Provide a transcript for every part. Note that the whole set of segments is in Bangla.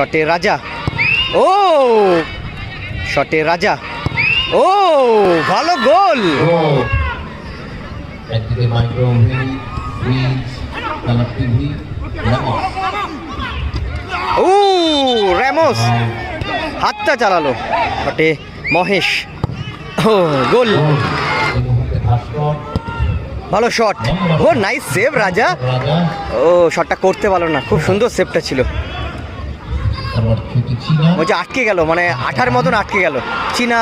শটে রাজা। ও! শটে রাজা। ও! ভালো গোল! ও! র্যামোস হাতটা চালালো। শটে মহেশ। ও, গোল। ভালো শট। ও, নাইস সেভ রাজা। ও, শটটা করতে পারল না। খুব সুন্দর সেভটা ছিল। যে আটকে গেল মানে আঠার মতন আটকে গেল! চীনা।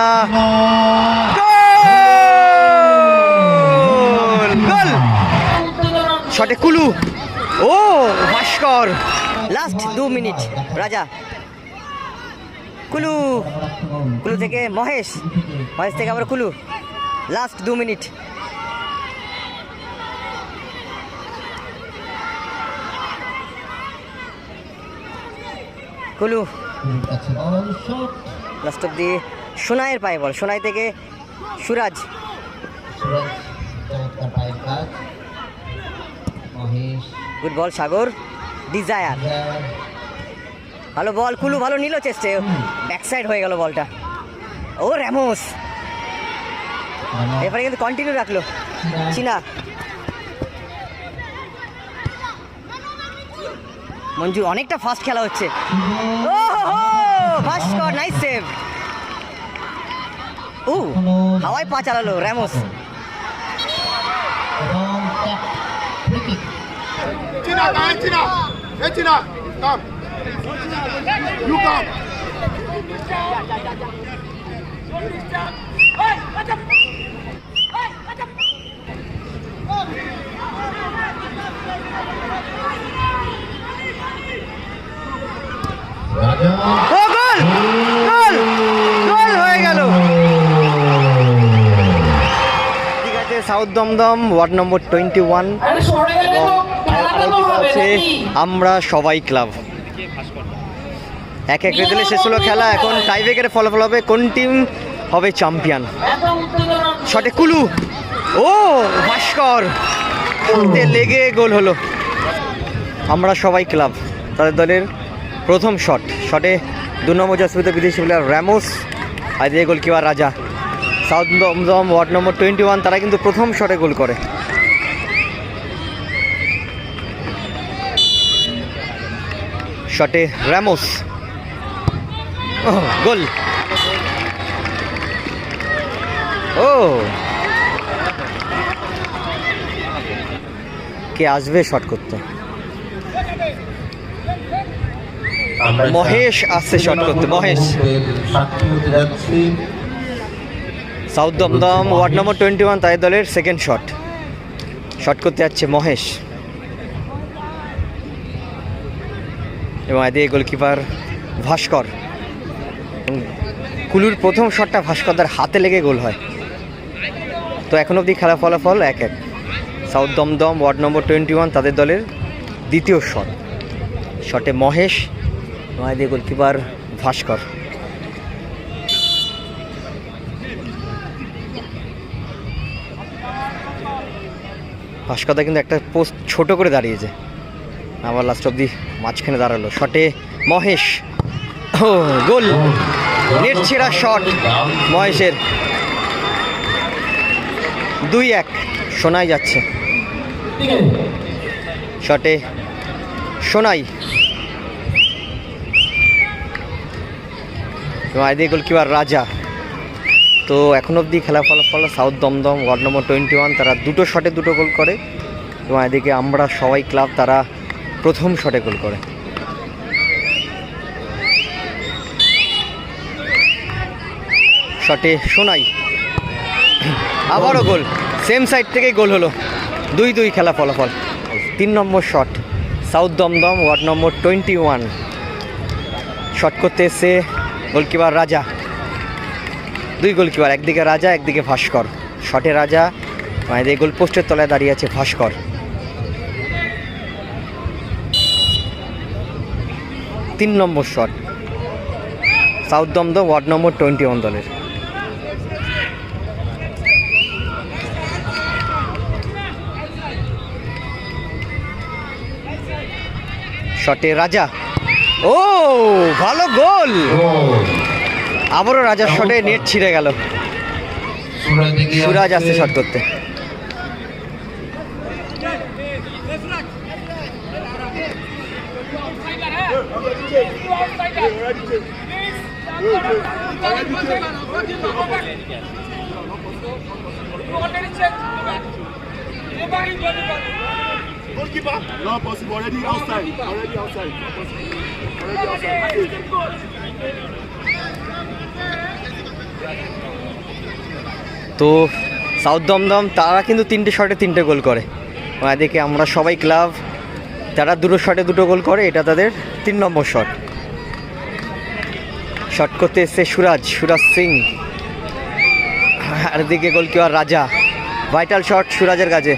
গোল! শটে কুলু। ও ভাস্কর। লাস্ট দু মিনিট রাজা। কুলু। কুলু থেকে মহেশ। মহেশ থেকে আবার কুলু। লাস্ট দু minute. Kulu. Last of the সোনাইয়ের পায়ে বল। সোনাই থেকে সুরাজ। গুড বল সাগর। ডিজায়ার ভালো বল কুলু ভালো নিল চেষ্টে ব্যাক সাইড হয়ে গেল বলটা ও র্যামোস। এবারে কিন্তু কন্টিনিউ রাখল। চীনা। মঞ্জু অনেকটা ফাস্ট খেলা হচ্ছে। ও ভাস্কর নাইস সেভ ও হাওয়ায় পা চালালো Ramos. Hey, Tina, come. You come. রাজা ও গোল! গোল! গোল হয়ে গেল। ঠিক আছে south Dumdum ward number twenty one আছে আমরা সবাই ক্লাব। এক এক রেজাল্টে শেষ হলো খেলা এখন টাইব্রেকারে ফলাফল হবে। কোন টিম হবে চ্যাম্পিয়ন শটে কুলু। ও ভাস্কর। লেগে গোল হলো। আমরা সবাই ক্লাব তাদের দলের প্রথম শট শটে দু নম্বর জাসপিত বিদেশি প্লেয়ার র্যামোস আর দিয়ে goalkeeper Raja. South Dumdum ward number twenty one তারা কিন্তু প্রথম শটে গোল করে। শটে র্যামোস গোল ও। কে আসবে শট করতে আমরা মহেশ আসছে শট করতে, Mahesh. South Dumdum ward number twenty one তাদের দলের সেকেন্ড শট শট করতে যাচ্ছে মহেশ। এবং এদিকে গোলকিপার ভাস্কর। কুলুর প্রথম শটটা ভাস্করদার হাতে লেগে গোল হয়। তো এখন অবধি খেলা ফলাফল এক এক। South Dumdum ward number twenty one তাদের দলের দ্বিতীয় শট শটে মহেশ এদিকে গোলকিপার ভাস্কর। ভাস্করদা কিন্তু একটা পোস্ট ছোট করে দাঁড়িয়েছে। আবার লাস্ট অব্দি মাঝখানে দাঁড়াল। শটে মহেশ। ও, গোল। নেট ছেঁড়া শট মহেশের। দুই এক শোনাই যাচ্ছে। শটে শোনাই এবং আইদিকে গোলকিপার রাজা। তো এখন অবধি খেলা ফলাফল south Dumdum, ward number twenty one তারা দুটো শটে দুটো গোল করে এবং এদিকে আমরা সবাই ক্লাব তারা প্রথম শটে গোল করে। শটে সোনাই। আবারও গোল। সেম সাইড থেকেই গোল হলো। দুই দুই খেলা ফলাফল। তিন number shot, south Dumdum, ward number twenty one shot করতে এসে গোলকিপার রাজা। দুই গোলকিপার, একদিকে রাজা, একদিকে ভাস্কর। শটে রাজা মানে গোল পোস্টের তলায় দাঁড়িয়ে আছে ভাস্কর। তিন number shot south Dumdum ward number twenty one দলের। শটে রাজা ও ভালো গোল। আবারও রাজার শটে নেট ছিঁড়ে গেল। সুরাজ আসছে শট করতে। Goalkeeper? No possible. Already outside. Already outside. Not possible. Already outside. তো সাউথ দমদম তারা কিন্তু তিনটে শটে তিনটে গোল করে আর এদিকে আমরা সবাই ক্লাব তারা দুটো শটে দুটো গোল করে এটা তাদের তিন নম্বর শট শট করতে এসছে সুরাজ সুরাজ সিং আর এদিকে গোলকিপার রাজা ভাইটাল শট সুরাজের কাছে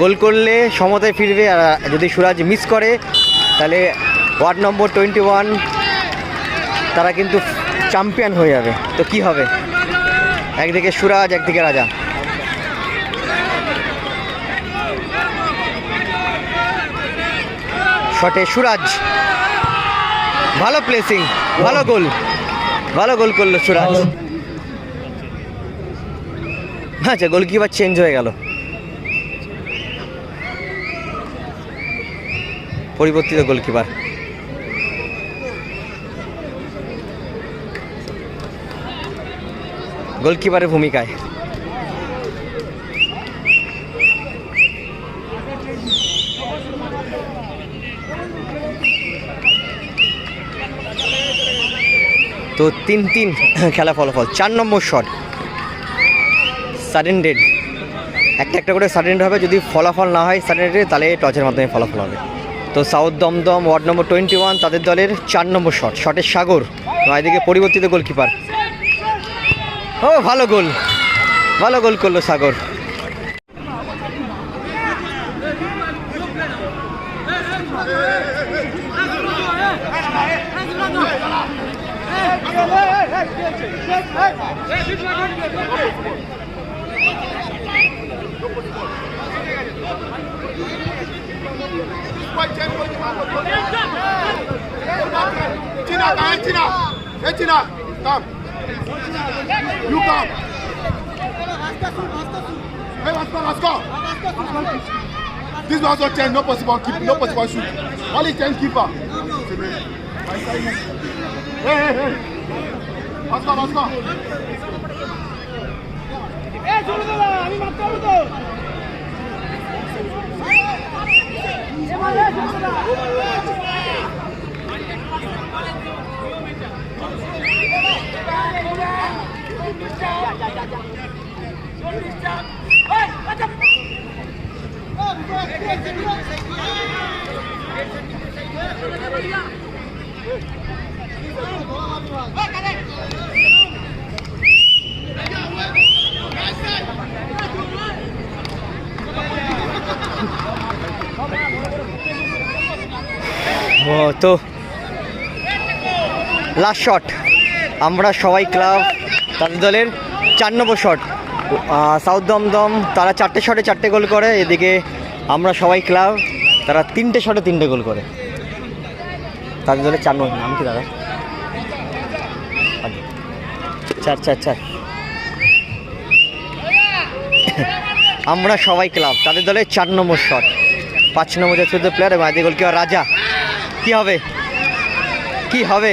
গোল করলে সমতায় ফিরবে আর যদি সুরাজ মিস করে, তাহলে ওয়ার্ড নম্বর টোয়েন্টি ওয়ান তারা কিন্তু চ্যাম্পিয়ন হয়ে যাবে। তো কি হবে? একদিকে সুরাজ, একদিকে রাজা। শটে সুরাজ। ভালো প্লেসিং ভালো গোল। ভালো গোল করল সুরাজ। আচ্ছা গোলকিপার চেঞ্জ হয়ে গেল। পরিবর্তিত গোলকিপার। গোলকিপারের ভূমিকায়। তো তিন তিন খেলা ফলাফল, চার নম্বর শট। Sudden dead. একটা একটা করে সাডেন হবে, যদি ফলাফল না হয় সাডেন ডেড, তাহলে টচের মাধ্যমে ফলাফল হবে। তো south Dumdum ward number twenty one তাদের দলের চার নম্বর শট। শটের সাগর। এদিকে পরিবর্তিত গোলকিপার। ও, ভালো গোল। ভালো গোল করল সাগর। Tina, come, hey, Tina. Hey, Tina, come. You come. Hey, let's go. This was also 10, no possible keep, no possible shoot. Only 10 keeper. Hey, hey, hey. Let's go, let's go. ও তো লাস্ট শট আমরা সবাই ক্লাব, তাদের দলের চার নম্বর শট সাউথ দমদম, তারা চারটে শটে চারটে গোল করে, এদিকে আমরা সবাই ক্লাব, তারা তিনটে শটে তিনটে গোল করে। তাদের দলের চার নম্বর, নাম কি দাদা? চার চার চার। আমরা সবাই ক্লাব, তাদের দলের চার নম্বর শট পাঁচ নম্বর চতুর্থ প্লেয়ার এবং আদি গোলকিপার রাজা। কি হবে? কি হবে?